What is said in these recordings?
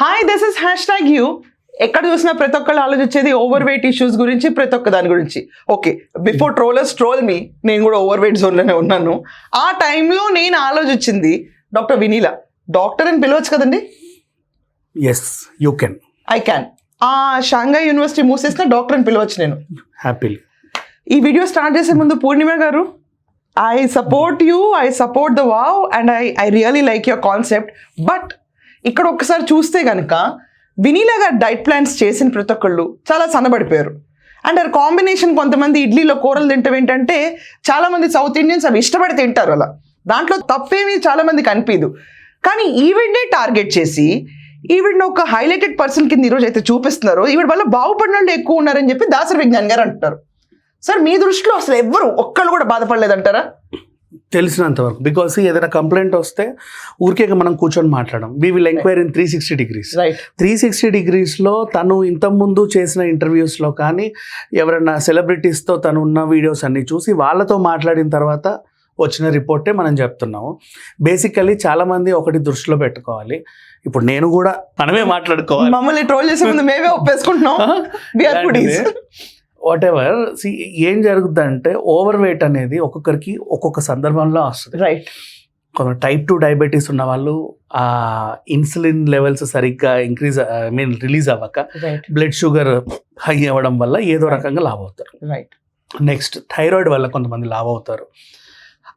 Hi this is hashtag you ఎక్కడ చూసినా ప్రతి ఒక్కళ్ళు ఆలోచించేది ఓవర్ వెయిట్ ఇష్యూస్ గురించి ప్రతి ఒక్క దాని గురించి. Okay before trollers troll me నేను కూడా ఓవర్ వెయిట్ జోన్లోనే ఉన్నాను. ఆ టైంలో నేను ఆలోచించింది డాక్టర్ వినీలా డాక్టర్ అని పిలవచ్చు కదండి? Yes you can I can uh Shanghai university మూసేసిన doctor అని పిలవచ్చు నేను. హ్యాపీలీ ఈ వీడియో స్టార్ట్ చేసే ముందు Purnima garu I support you I support the wow and I I really like your concept but ఇక్కడ ఒక్కసారి చూస్తే కనుక వినీలా గారు డైట్ ప్లాన్స్ చేసిన ప్రతి ఒక్కళ్ళు చాలా సన్నబడిపోయారు. అండ్ ఆ కాంబినేషన్ కొంతమంది ఇడ్లీలో కూరలు తింటాం ఏంటంటే చాలామంది సౌత్ ఇండియన్స్ అవి ఇష్టపడి తింటారు అలా. దాంట్లో తప్పేమీ చాలామంది కనిపించదు అనిపించదు కానీ ఈవిడ్నే టార్గెట్ చేసి ఈవిడ ఒక హైలైటెడ్ పర్సన్ కింద ఈరోజు అయితే చూపిస్తున్నారు. ఈవిడ వల్ల బాగుపడిన వాళ్ళు ఎక్కువ ఉన్నారని చెప్పి దాసరి విజ్ఞాన్ గారు అంటున్నారు. సార్ మీ దృష్టిలో అసలు ఎవ్వరు ఒక్కళ్ళు కూడా బాధపడలేదంటారా? తెలిసినంత వరకు. బికాస్ ఏదైనా కంప్లైంట్ వస్తే ఊరికే మనం కూర్చొని మాట్లాడడం we will enquire in three sixty degrees three sixty డిగ్రీస్లో తను ఇంతకుముందు చేసిన ఇంటర్వ్యూస్లో కానీ ఎవరైనా సెలబ్రిటీస్తో తను ఉన్న వీడియోస్ అన్ని చూసి వాళ్ళతో మాట్లాడిన తర్వాత వచ్చిన రిపోర్టే మనం చెప్తున్నాము. బేసికల్లీ చాలామంది ఒకటి దృష్టిలో పెట్టుకోవాలి. ఇప్పుడు నేను కూడా మనమే మాట్లాడుకోవాలి. మమ్మల్ని ట్రోల్ చేసే ముందు మేమే ఒప్పేసుకుంటున్నాం. వాట్ ఎవర్ ఏం జరుగుతుందంటే ఓవర్ వెయిట్ అనేది ఒక్కొక్కరికి ఒక్కొక్క సందర్భంలో వస్తుంది. రైట్ కొంత టైప్ టూ డయాబెటీస్ ఉన్న వాళ్ళు ఆ ఇన్సులిన్ లెవెల్స్ సరిగ్గా ఇంక్రీజ్ ఐ మీన్ రిలీజ్ అవ్వక బ్లడ్ షుగర్ హై అవ్వడం వల్ల ఏదో రకంగా లావ్ అవుతారు. రైట్ నెక్స్ట్ థైరాయిడ్ వల్ల కొంతమంది లావ్ అవుతారు.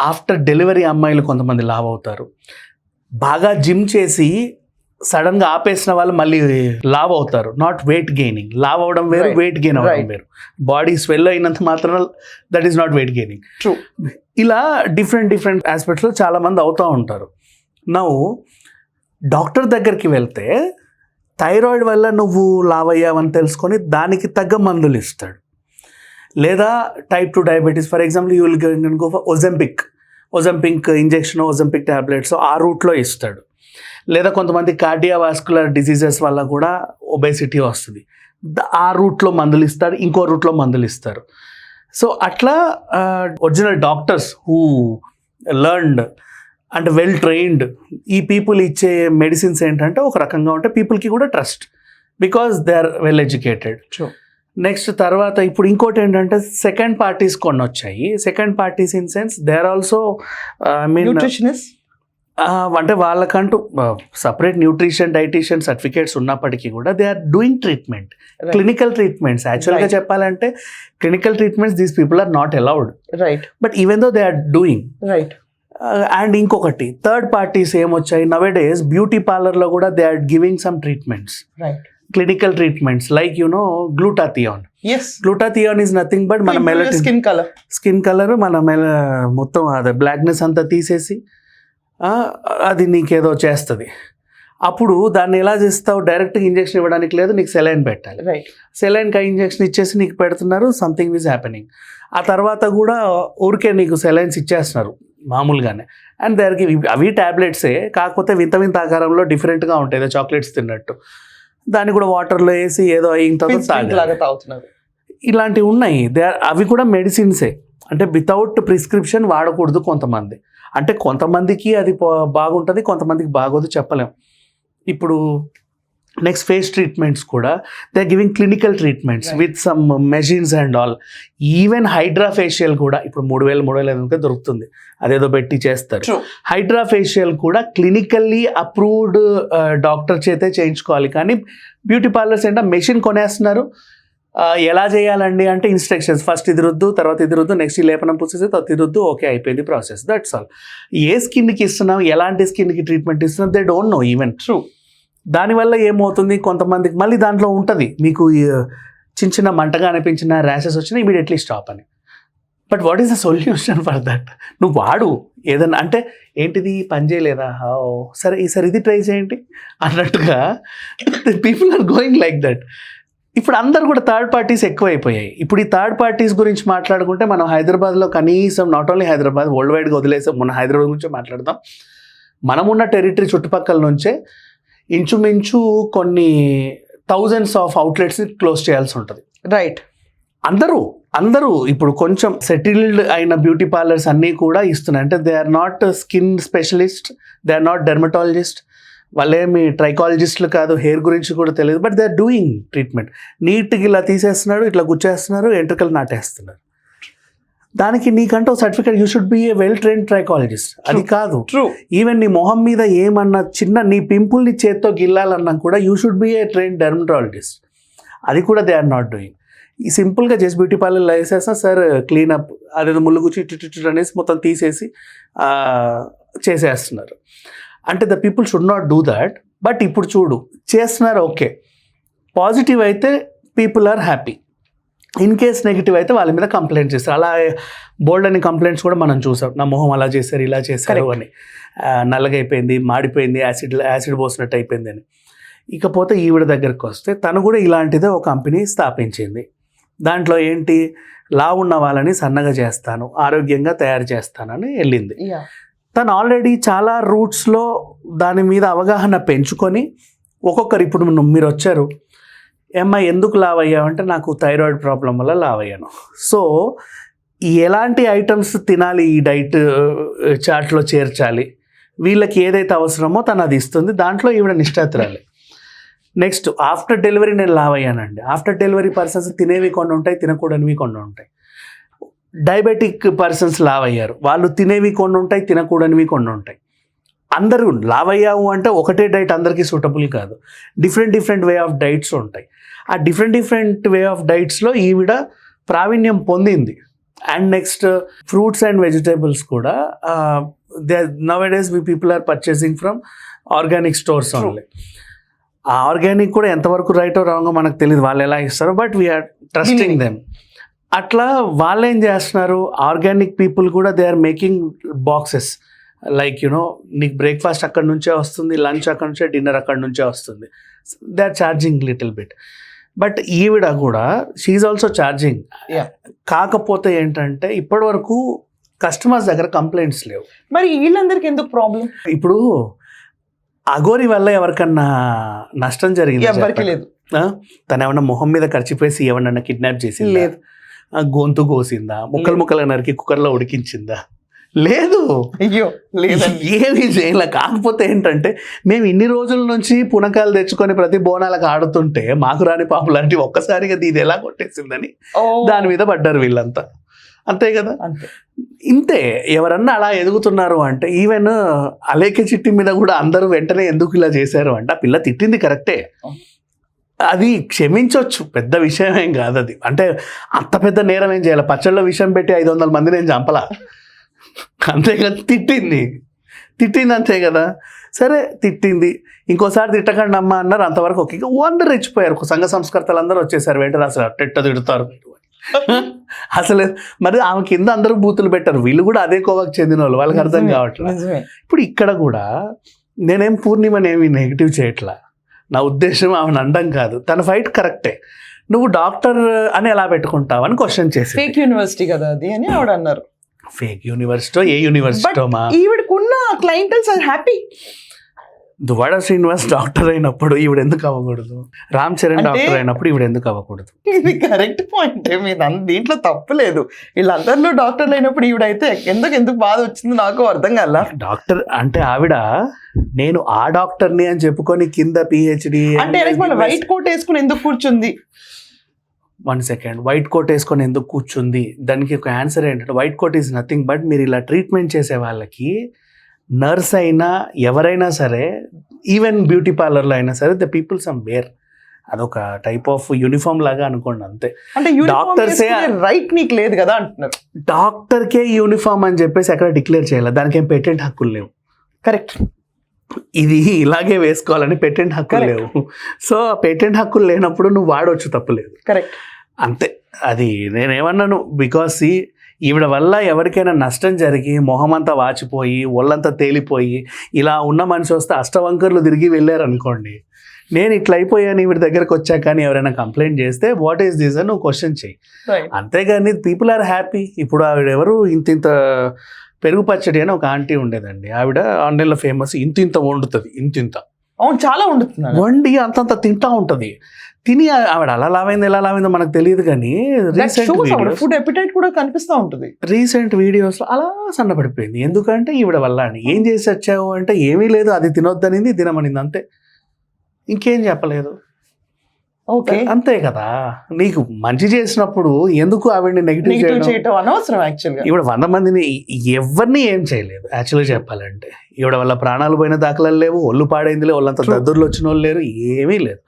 ఆఫ్టర్ డెలివరీ అమ్మాయిలు కొంతమంది లావ్ అవుతారు. బాగా జిమ్ చేసి సడన్గా ఆపేసిన వాళ్ళు మళ్ళీ లావ్ అవుతారు. నాట్ వెయిట్ గెయినింగ్ లావ్ అవడం వేరు. వెయిట్ గెయిన్ అవ్వడం Right. వేరు. బాడీ స్వెల్ అయినంత మాత్రం that is not weight gaining. ఇలా డిఫరెంట్ డిఫరెంట్ ఆస్పెక్ట్స్లో చాలామంది అవుతూ ఉంటారు. నవ్వు డాక్టర్ దగ్గరికి వెళ్తే థైరాయిడ్ వల్ల నువ్వు లావ్ అయ్యావని తెలుసుకొని దానికి తగ్గ మందులు ఇస్తాడు. లేదా type two diabetes for example you will go for Ozempic Ozempic injection Ozempic tablets ఆ రూట్లో ఇస్తాడు. లేదా కొంతమంది కార్డియావాస్కులర్ డిసీజెస్ వల్ల కూడా ఒబేసిటీ వస్తుంది. ఆ రూట్లో మందులు ఇస్తారు ఇంకో రూట్లో మందులు ఇస్తారు. సో అట్లా original doctors who learned and well trained ఈ పీపుల్ ఇచ్చే మెడిసిన్స్ ఏంటంటే ఒక రకంగా ఉంటే పీపుల్కి కూడా trust because they are well educated. Next తర్వాత ఇప్పుడు ఇంకోటి ఏంటంటే సెకండ్ పార్టీస్ కొన్ని వచ్చాయి second parties in sense they are also I mean nutritionist అంటే వాళ్ళకంటూ సపరేట్ న్యూట్రిషన్ డైటీషియన్ సర్టిఫికేట్స్ ఉన్నప్పటికీ కూడా they are doing treatment clinical treatments యాక్చువల్గా. చెప్పాలంటే clinical treatments these people are not allowed right but even though they are doing right and ఇంకొకటి third parties ఏమొచ్చాయి? Nowadays beauty పార్లర్లో కూడా they are giving some treatments right clinical treatments like you know glutathione yes glutathione is nothing but మన melanin skin colour skin colour మన మెల మొత్తం అదే blackness అంతా తీసేసి అది నీకేదో చేస్తుంది. అప్పుడు దాన్ని ఎలా చేస్తావు? డైరెక్ట్గా ఇంజెక్షన్ ఇవ్వడానికి లేదు నీకు సెలైన్ పెట్టాలి. రైట్ సెలైన్కి ఇంజెక్షన్ ఇచ్చేసి నీకు పెడుతున్నారు సంథింగ్ ఈజ్ హ్యాపెనింగ్ ఆ తర్వాత కూడా ఊరికే నీకు సెలైన్స్ ఇచ్చేస్తున్నారు మామూలుగానే. అండ్ దానికి అవి ట్యాబ్లెట్సే కాకపోతే వింత వింత ఆకారంలో డిఫరెంట్గా ఉంటాయి ఏదో చాక్లెట్స్ తిన్నట్టు. దాన్ని కూడా వాటర్లో వేసి ఏదో అయిన తర్వాత తాగుతున్నారు. ఇలాంటివి ఉన్నాయి. దే అవి కూడా మెడిసిన్సే అంటే వితౌట్ ప్రిస్క్రిప్షన్ వాడకూడదు కొంతమంది. అంటే కొంతమందికి అది బాగుంటుంది కొంతమందికి బాగోదు చెప్పలేం. ఇప్పుడు నెక్స్ట్ ఫేస్ ట్రీట్మెంట్స్ కూడా they are giving clinical treatments. With some machines and all. Even hydra facial కూడా ఇప్పుడు మూడు వేలు మూడు వేలు ఐదు దొరుకుతుంది. అదేదో పెట్టి చేస్తారు. హైడ్రా ఫేషియల్ కూడా క్లినికల్లీ అప్రూవ్డ్ డాక్టర్ చేతే చేయించుకోవాలి. కానీ బ్యూటీ పార్లర్స్ ఏంటంటే మెషిన్ కొనేస్తున్నారు. ఎలా చేయాలండి అంటే ఇన్స్ట్రక్షన్స్ ఫస్ట్ ఇది రుద్దు తర్వాత ఇది రుద్దు నెక్స్ట్ ఈ లేపనం పూసేసి తర్వాత ఇది రుద్దు ఓకే అయిపోయింది ప్రాసెస్ దట్స్ ఆల్ ఏ స్కిన్కి ఇస్తున్నాం ఎలాంటి స్కిన్కి ట్రీట్మెంట్ ఇస్తున్నాం they don't know even true దానివల్ల ఏమవుతుంది? కొంతమందికి మళ్ళీ దాంట్లో ఉంటుంది. మీకు చిన్న చిన్న మంటగా అనిపించిన ర్యాషెస్ వచ్చినా ఇమీడియట్లీ స్టాప్ అని. But what is the solution for that నువ్వు వాడు. ఏదన్నా అంటే ఏంటిది? పని చేయలేదా? సరే ఈసారి ఇది ట్రై చేయండి. అన్నట్టుగా people are going like that ఇప్పుడు అందరు కూడా థర్డ్ పార్టీస్ ఎక్కువైపోయాయి. ఇప్పుడు ఈ థర్డ్ పార్టీస్ గురించి మాట్లాడుకుంటే మనం హైదరాబాద్లో కనీసం నాట్ ఓన్లీ హైదరాబాద్ వరల్డ్ వైడ్గా వదిలేసాం మన హైదరాబాద్ గురించి మాట్లాడదాం. మనమున్న టెరిటరీ చుట్టుపక్కల నుంచే ఇంచుమించు కొన్ని థౌజండ్స్ ఆఫ్ అవుట్లెట్స్ని క్లోజ్ చేయాల్సి ఉంటుంది. రైట్ అందరూ అందరూ ఇప్పుడు కొంచెం సెటిల్డ్ అయిన బ్యూటీ పార్లర్స్ అన్నీ కూడా ఇస్తున్నాయి. అంటే they are not skin specialist they are not dermatologist వాళ్ళేమి ట్రైకాలజిస్టులు కాదు హెయిర్ గురించి కూడా తెలియదు but they are doing treatment నీట్గా ఇలా తీసేస్తున్నాడు ఇట్లా గుచ్చేస్తున్నారు ఎంట్రుకలు నాటేస్తున్నారు. దానికి నీకంటే certificate you should be a well train trichologist అది కాదు. ఈవెన్ నీ మొహం మీద ఏమన్నా చిన్న నీ పింపుల్ని చేత్తో గిల్లాలన్నా కూడా you should be a train dermatologist అది కూడా దే ఆర్ నాట్ డూయింగ్ ఈ సింపుల్గా జస్ట్ బ్యూటీ పార్లర్ వేసేస్తా సార్ క్లీనప్ అదేదో ముళ్ళు గుచ్చి ఇటు అనేసి మొత్తం తీసేసి చేసేస్తున్నారు. అంటే the people should not do that but ఇప్పుడు చూడు చేస్తున్నారు ఓకే పాజిటివ్ అయితే people are happy in case negative అయితే వాళ్ళ మీద కంప్లైంట్ చేస్తారు. అలా బోల్డ్ అని కంప్లైంట్స్ కూడా మనం చూసాం. నా మొహం అలా చేశారు ఇలా చేశారు. అని. నల్లగైపోయింది మాడిపోయింది యాసిడ్ యాసిడ్ పోసినట్టు అయిపోయింది అని. ఇకపోతే ఈవిడ దగ్గరికి వస్తే తను కూడా ఇలాంటిదే ఒక కంపెనీ స్థాపించింది. దాంట్లో ఏంటి? లా ఉన్న వాళ్ళని సన్నగా చేస్తాను ఆరోగ్యంగా తయారు చేస్తానని వెళ్ళింది. తను ఆల్రెడీ చాలా రూట్స్లో దాని మీద అవగాహన పెంచుకొని ఒక్కొక్కరు ఇప్పుడు మీరు వచ్చారు. ఏమ్మా ఎందుకు లావ్ అయ్యావంటే నాకు థైరాయిడ్ ప్రాబ్లం వల్ల లావ్ అయ్యాను. సో ఎలాంటి ఐటమ్స్ తినాలి ఈ డైట్ చాట్లో చేర్చాలి? వీళ్ళకి ఏదైతే అవసరమో తను అది ఇస్తుంది. దాంట్లో ఈవిడ నిష్ఠాతురాలి నెక్స్ట్ ఆఫ్టర్ డెలివరీ నేను లావ్ అయ్యానండి. ఆఫ్టర్ డెలివరీ పర్సన్స్ తినేవి కొన్ని ఉంటాయి తినకూడనివి కొన్ని ఉంటాయి. డయాబెటిక్ పర్సన్స్ లావ్ అయ్యారు వాళ్ళు తినేవి కొన్ని ఉంటాయి తినకూడనివి కొన్ని ఉంటాయి. అందరూ లావ్ అయ్యావు అంటే ఒకటే డైట్ అందరికీ సూటబుల్ కాదు. Different different way of diets ఉంటాయి. ఆ డిఫరెంట్ డిఫరెంట్ వే ఆఫ్ డైట్స్లో ఈవిడ ప్రావీణ్యం పొందింది. And next fruits and vegetables కూడా they nowadays we people are purchasing from organic stores. Only. ఆ ఆర్గానిక్ కూడా ఎంతవరకు రైటో రాంగో మనకు తెలియదు వాళ్ళు ఎలా ఇస్తారో బట్ వీఆర్ ట్రస్టింగ్. దెమ్ అట్లా వాళ్ళు ఏం చేస్తున్నారు? ఆర్గానిక్ పీపుల్ కూడా they are making boxes like you know నీకు బ్రేక్ఫాస్ట్ అక్కడ నుంచే వస్తుంది లంచ్ అక్కడ నుంచే డిన్నర్ అక్కడ నుంచే వస్తుంది. They are charging little bit but ఈవిడ కూడా షీఈ్ ఆల్సో ఛార్జింగ్. కాకపోతే ఏంటంటే ఇప్పటి వరకు కస్టమర్స్ దగ్గర కంప్లైంట్స్ లేవు. మరి వీళ్ళందరికి ఎందుకు ప్రాబ్లం ఇప్పుడు అగోరి వల్ల ఎవరికన్నా నష్టం జరిగింది? ఎవరికి లేదు. తను ఏమన్నా మొహం మీద ఖర్చిపేసి ఎవరన్నా కిడ్నాప్ చేసి లేదు. గొంతు కోసిందా? ముక్కలు లేదు. ముక్కలు నరికి కుక్కర్లో ఉడికించిందా? లేదు. అయ్యో లేదండి. ఏమీ చేయలే కాకపోతే ఏంటంటే మేము ఇన్ని రోజుల నుంచి పునకాలు తెచ్చుకొని ప్రతి బోనాలకు ఆడుతుంటే మాకు రాని పాపులాంటి ఒక్కసారిగా ఇది ఎలా కొట్టేసిందని దాని మీద పడ్డారు వీళ్ళంతా. అంతే కదా? ఇంతే. ఎవరన్నా అలా ఎదుగుతున్నారు అంటే ఈవెన్ అలేఖ్య చిట్టి మీద కూడా అందరూ వెంటనే ఎందుకు ఇలా చేశారు అంటే ఆ పిల్ల తిట్టింది కరెక్టే. అది క్షమించవచ్చు పెద్ద విషయం ఏం కాదు అది. అంటే అంత పెద్ద నేరం ఏం చేయాలి? పచ్చళ్ళ విషయం పెట్టి ఐదు వందల మంది నేను చంపలా? అంతే కదా. తిట్టింది. తిట్టింది అంతే కదా. సరే తిట్టింది. ఇంకోసారి తిట్టకండి అమ్మ అన్నారు. అంతవరకు ఓకే. ఇక అందరు రెచ్చిపోయారు. సంఘ సంస్కర్తలు అందరూ వచ్చేసారు. వెంటనే అసలు? అట్టెట్ట తిడతారు. అసలు మరి ఆమె కింద అందరూ బూతులు పెట్టారు. వీళ్ళు కూడా అదే కోవకు చెందిన వాళ్ళు వాళ్ళకి అర్థం కావట్లేదు ఇప్పుడు ఇక్కడ కూడా నేనేం పూర్ణిమనేమి నెగిటివ్ చేయట్లా? నా ఉద్దేశం ఆమెను అండం కాదు. తన ఫైట్ కరెక్టే నువ్వు డాక్టర్ అని ఎలా పెట్టుకుంటావు అని క్వశ్చన్ చేసి ఫేక్ యూనివర్సిటీ కదా అది అని ఆవిడ అన్నారు. ఫేక్ యూనివర్సిటీ ఏ university ఈవిడకున్న clientele are happy Duvvada Srinivas doctor అయినప్పుడు ఈవిడ ఎందుకు అవ్వకూడదు? రామ్ చరణ్ డాక్టర్ అయినప్పుడు ఈవిడ ఎందుకు అవ్వకూడదు? ఇది కరెక్ట్ పాయింట్. మీరు దీంట్లో తప్పు లేదు. వీళ్ళందరిలో డాక్టర్లు అయినప్పుడు ఈవిడైతే ఎందుకు ఎందుకు బాధ వచ్చింది నాకు అర్థం కాల? డాక్టర్ అంటే ఆవిడ నేను ఆ డాక్టర్ని అని చెప్పుకొని కింద పిహెచ్డి అంటే వైట్ కోట్ వేసుకుని ఎందుకు కూర్చుంది? One second. వైట్ కోట్ వేసుకొని ఎందుకు కూర్చుంది? దానికి ఒక ఆన్సర్ ఏంటంటే white coat is nothing but మీరు ఇలా ట్రీట్మెంట్ చేసే వాళ్ళకి నర్స్ అయినా ఎవరైనా సరే ఈవెన్ బ్యూటీ పార్లర్లో అయినా సరే ద పీపుల్ సమ్ వేర్ అదొక టైప్ ఆఫ్ యూనిఫామ్ లాగా అనుకోండి అంతే. అంటే ఏ- రైట్ నీకు లేదు కదా అంటున్నారు. డాక్టర్కే యూనిఫామ్ అని చెప్పేసి ఎక్కడ డిక్లేర్ చేయాలి? దానికి ఏం పేటెంట్ హక్కులు లేవు. కరెక్ట్ ఇది ఇలాగే వేసుకోవాలని పేటెంట్ హక్కులు. లేవు. సో ఆ పేటెంట్ హక్కులు లేనప్పుడు నువ్వు వాడవచ్చు తప్పులేదు కరెక్ట్ అంతే. అది నేనేమన్నాను బికాస్ ఈవిడ వల్ల ఎవరికైనా నష్టం జరిగి మొహమంతా వాచిపోయి ఒళ్ళంతా తేలిపోయి ఇలా ఉన్న మనిషి వస్తే అష్టవంకర్లు తిరిగి వెళ్ళారు అనుకోండి నేను ఇట్లా అయిపోయాను ఈవిడ దగ్గరకు వచ్చాక కానీ ఎవరైనా కంప్లైంట్ చేస్తే వాట్ ఈస్ దిస్ అని నువ్వు క్వశ్చన్ చెయ్యి. అంతేగాని పీపుల్ ఆర్ హ్యాపీ. ఇప్పుడు ఆవిడ ఎవరు? ఇంత ఇంత పెరుగు పచ్చడి అని ఒక ఆంటీ ఉండేదండి. ఆవిడ ఆన్లైన్లో ఫేమస్. ఇంత ఇంత వండుతుంది. ఇంత ఇంత. అవును చాలా వండుతున్నాను. వండి అంతంత తింటా ఉంటది. తిని ఆవిడ అలా లావైంది ఎలా లావైందో మనకు తెలియదు కానీ రీసెంట్ ఫుడ్ ఎపిటైట్ కూడా కనిపిస్తూ ఉంటుంది. రీసెంట్ వీడియోస్లో అలా సన్నపడిపోయింది ఎందుకంటే ఈవిడ వల్ల అని. ఏం చేసి వచ్చావు అంటే ఏమీ లేదు అది తినొద్దనింది తినమనింది అంతే. ఇంకేం చెప్పలేదు. ఓకే. అంతే కదా. నీకు మంచి చేసినప్పుడు ఎందుకు ఆవిడని నెగిటివ్ చేయడం? అనవసరం యాక్చువల్గా. ఈవిడ వంద మందిని ఎవరిని ఏం చేయలేదు యాక్చువల్గా చెప్పాలంటే. ఈవిడ వల్ల ప్రాణాలు పోయిన దాఖలాలు లేవు ఒళ్ళు పాడైంది లేవు వాళ్ళంతా. దద్దుర్లు వచ్చిన వాళ్ళు లేరు ఏమీ లేదు.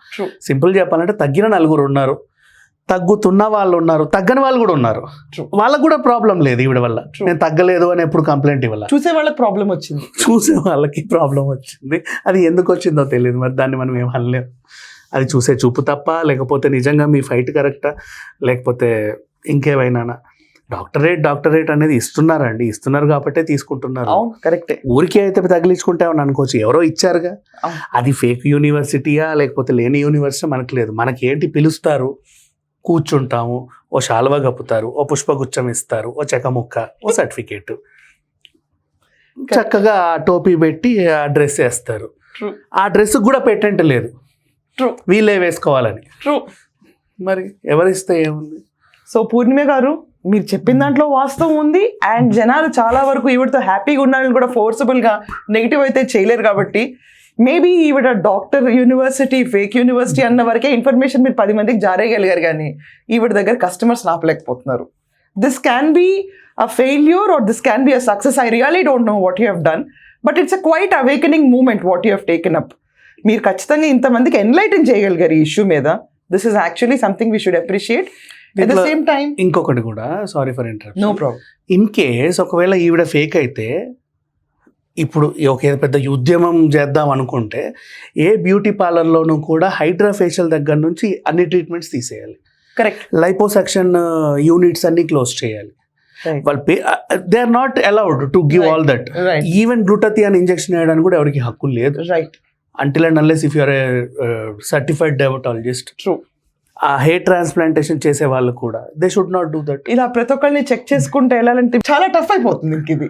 సింపుల్ చెప్పాలంటే తగ్గిన నలుగురు ఉన్నారు తగ్గుతున్న వాళ్ళు ఉన్నారు తగ్గని వాళ్ళు కూడా ఉన్నారు. వాళ్ళకు కూడా ప్రాబ్లం లేదు ఈవిడ వల్ల. నేను తగ్గలేదు అని ఎప్పుడు కంప్లైంట్ ఇవ్వాలి? చూసే వాళ్ళకి ప్రాబ్లం వచ్చింది. చూసే వాళ్ళకి ప్రాబ్లం వచ్చింది. అది ఎందుకు వచ్చిందో తెలియదు మరి దాన్ని మనం ఏం అనలేము అది చూసే చూపు తప్ప లేకపోతే నిజంగా మీ ఫైట్ కరెక్టా లేకపోతే ఇంకేమైనా డాక్టరేట్ డాక్టరేట్ అనేది ఇస్తున్నారండి. ఇస్తున్నారు కాబట్టే తీసుకుంటున్నారు. అవును కరెక్టే. ఊరికే అయితే తగిలించుకుంటామని అనుకోవచ్చు. ఎవరో ఇచ్చారుగా. అది ఫేక్ యూనివర్సిటీయా లేకపోతే లేని యూనివర్సిటీ మనకు లేదు. మనకి ఏంటి పిలుస్తారు? కూర్చుంటాము ఓ శాలువ కప్పుతారు ఓ పుష్పగుచ్చం ఇస్తారు ఓ చెక్క ముక్క ఓ సర్టిఫికేట్ చక్కగా టోపీ పెట్టి ఆ డ్రెస్ వేస్తారు. ఆ డ్రెస్ కూడా పెట్టంట లేదు. ట్రూ వీళ్ళే వేసుకోవాలని. ట్రూ మరి ఎవరిస్తే ఏముంది? సో పూర్ణిమ గారు మీరు చెప్పిన దాంట్లో వాస్తవం ఉంది. అండ్ జనాలు చాలా వరకు ఈవిడతో హ్యాపీగా ఉన్నారని కూడా ఫోర్సబుల్గా నెగిటివ్ అయితే చేయలేరు కాబట్టి మేబీ ఈవిడ డాక్టర్ యూనివర్సిటీ ఫేక్ యూనివర్సిటీ అన్న వరకే ఇన్ఫర్మేషన్ మీరు పది మందికి జారేయగలిగారు కానీ ఈవిడ దగ్గర customers నాపలేకపోతున్నారు. This can be a failure or this can be a success I really don't know what you have done but it's a quite awakening moment what you have taken up మీరు ఖచ్చితంగా ఇంతమందికి enlighten చేయగలిగారు ఈ issue మీద. This is actually something we should appreciate at the దీంట్లో same time ఇంకొకటి కూడా sorry for interruption no problem in case ఒకవేళ ఈవిడ ఫేక్ అయితే ఇప్పుడు ఒక పెద్ద ఉద్యమం చేద్దాం అనుకుంటే ఏ బ్యూటీ పార్లర్లోనూ కూడా హైడ్రా ఫేషియల్ దగ్గర నుంచి అన్ని ట్రీట్మెంట్స్ తీసేయాలి. కరెక్ట్ లైపోసెక్షన్ యూనిట్స్ అన్ని క్లోజ్ చేయాలి. వాళ్ళు pay they are not allowed to give. All that even glutathione injection వేయడానికి కూడా ఎవరికి హక్కు లేదు. Right until and unless if you are certified dermatologist true ఆ హెయిర్ ట్రాన్స్ప్లాంటేషన్ చేసే వాళ్ళు కూడా they should not do that ఇలా ప్రతి ఒక్కరిని చెక్ చేసుకుంటే వెళ్ళాలంటే చాలా టఫ్ అయిపోతుంది ఇంక ఇది.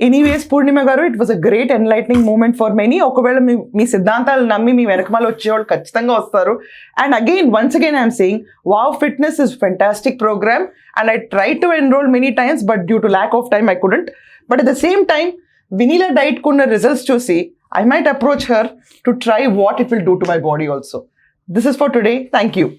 Anyways Purnima garu it was a great enlightening moment for many ఒకవేళ మీ మీ సిద్ధాంతాలు నమ్మి మీ వెనకమాల వచ్చేవాళ్ళు ఖచ్చితంగా వస్తారు. And again once again I'm saying wow fitness is fantastic program and I try to enroll many times but due to lack of time I couldn't but at the same time Vineela diet కున్న results చూసి I might approach her to try what it will do to my body also. This is for today. Thank you.